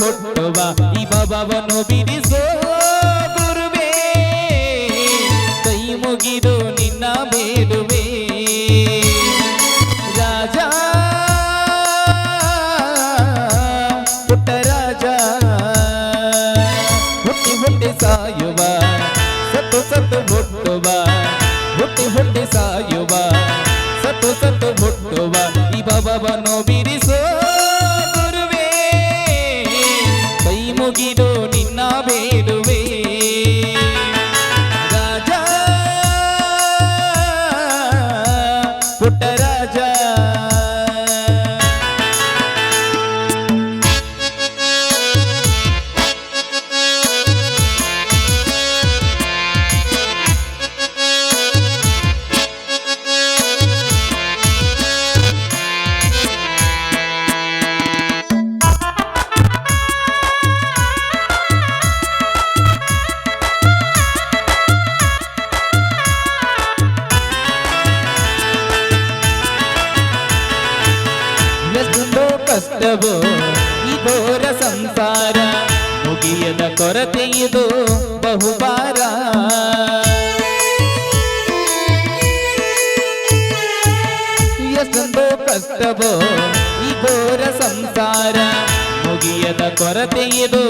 ಹುಟ್ಟುವ ಈ ಬಾಬಾವನ್ನು ಬಿಡಿಸೋ ಗುರುವೇ, ಕೈ ಮುಗಿದು ನಿನ್ನ ಬೇಡುವೆ. ರಾಜ ಪುಟ್ಟ ರಾಜ, ಹುಟ್ಟಿ ಹುಟ್ಟಿ ಸಾಯುವ, ಸತ್ತು ಸತ್ತು ಹುಟ್ಟುವ, ಹುಟ್ಟಿ ಹುಟ್ಟಿ ಸಾಯುವ, ಸತ್ತು ಸತ್ತು ಹುಟ್ಟುವ ಈ ಬಾಬಾ ಬಿಡಿಸೋ ಕೈ ಮುಗಿದು ಕಷ್ಟವೋ ಘೋರ ಸಂಸಾರ. ಮುಗಿಯದ ಕೊರತೆ ಇದು ಬಹುಬಾರ ಎಷ್ಟೊಂದು ಕಷ್ಟವೋ, ಈ ಘೋರ ಸಂಸಾರ. ಮುಗಿಯದ ಕೊರತೆ ಇದು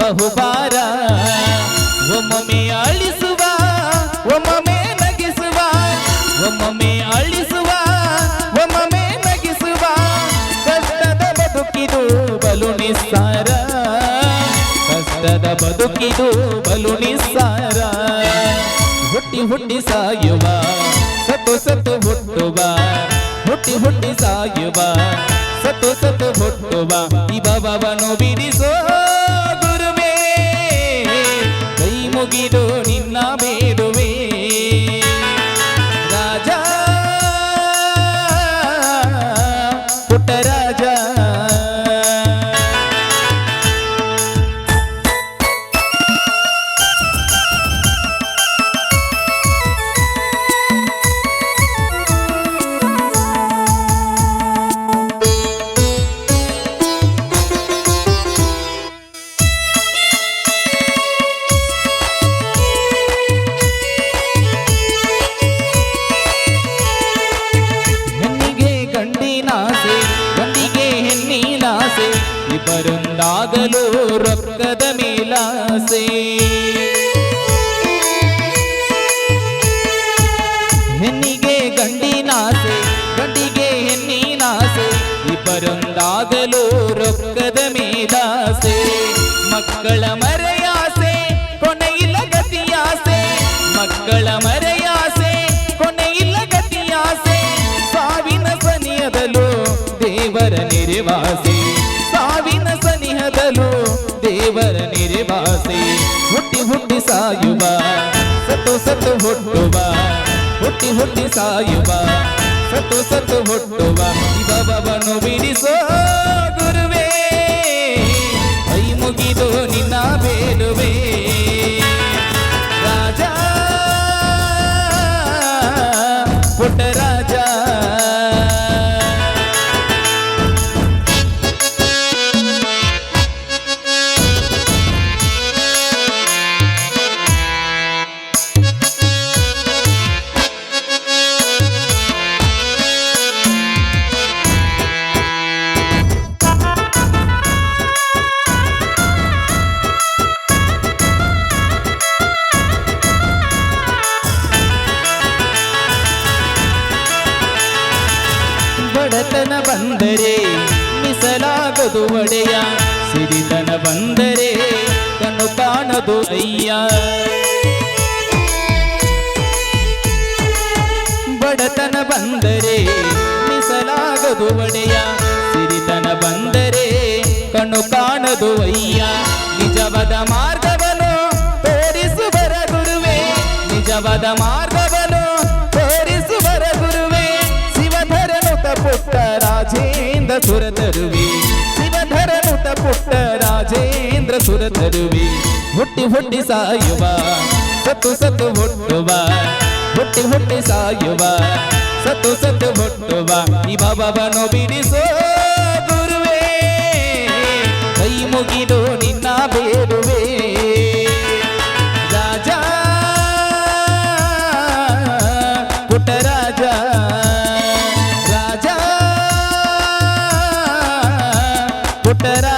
ಬಹುಬಾರ ಒಮ್ಮೊಮ್ಮೆ ಅಳಿಸುವ ಒಮ್ಮೊಮ್ಮೆ ನಗಿಸುವ, ಒಮ್ಮೊಮ್ಮೆ ಅಳಿಸುವ ಬದುಕಿದು ಬಲು ನಿಸ್ಸಾರ. ಹುಟ್ಟಿ ಹುಟ್ಟಿ ಸಾಯುವ, ಸತ್ತು ಸತ್ತು ಹುಟ್ಟುವ, ಹುಟ್ಟಿ ಹುಟ್ಟಿ ಸಾಯುವ, ಸತ್ತು ಸತ್ತು ಹುಟ್ಟುವ ಈ ಬಾಬಾವನ್ನು ಬಿಡಿಸೋ ಗುರುವೇ. ಕೈ ಮುಗಿದು ಮೇಲಾಸೆ ಹೆಣ್ಣಿಗೆ ಗಂಡಿನಾಸೆ ಗಂಡಿಗೆ ಹೆಣ್ಣಿನಾಸೆ ಇಬ್ಬರೊಂದಾಗಲು ರೊಕ್ಕದ ಮೇಲಾಸೆ ಮಕ್ಕಳ ಮರೆಯಾಸೆ ಕೊನೆಯಿಲ್ಲ ಗತಿಯಾಸೆ. ಮಕ್ಕಳ ಮರೆಯಾಸೆ ಕೊನೆಯಿಲ್ಲ ಗತಿಯಾಸೆ. ಸಾವಿನ ಸನಿಯದಲು ದೇವರ ನಿರ್ವಾಸೆ. ಸತ್ತು ಹುಟ್ಟುವ ಹುಟ್ಟಿ ಹುಟ್ಟಿ ಸಾಯುವ ಸತ್ತು ಸತ್ತು ಹುಟ್ಟುವ ಇವವನ್ನು ಬಿಡಿಸೋ ಕಣ್ಣು ಕಾಣದು ಅಯ್ಯ. ಬಡತನ ಬಂದರೆ ಮಿಸಲಾಗದು ಒಡೆಯ. ಸಿರಿತನ ಬಂದರೆ ಕಣ್ಣು ಕಾಣದು ಅಯ್ಯ. ನಿಜವಾದ ಮಾರ್ಗವನ್ನು ತೋರಿಸುವರ ಗುರುವೆ. ನಿಜವಾದ ಮಾರ್ಗವನ್ನು ತೋರಿಸುವರ ಗುರುವೇ. ಶಿವಧರನು ಪುಟ್ಟ ರಾಜೇಂದ್ರ ಸುರತರುವೆ. ಶಿವಧರನು ಪುಟ್ಟ ಸುರ ತರುವೆ. ಹುಟ್ಟಿ ಹುಟ್ಟಿ ಸಾಯುವ. ಸತ್ತು ಸತ್ತು ಹುಟ್ಟುವ. ಹುಟ್ಟಿ ಹುಟ್ಟಿ ಸಾಯುವ. ಸತ್ತು ಸತ್ತು ಹುಟ್ಟುವ. ಈ ಬಾಬಾವನ್ನು ಬಿಡಿಸೋ ಗುರುವೇ. ಕೈ ಮುಗಿದು ನಿನ್ನ ಬೇರುವೆ ರಾಜ. ಪುಟ್ಟರಾಜ ರಾಜ. ಪುಟ್ಟರಾಜ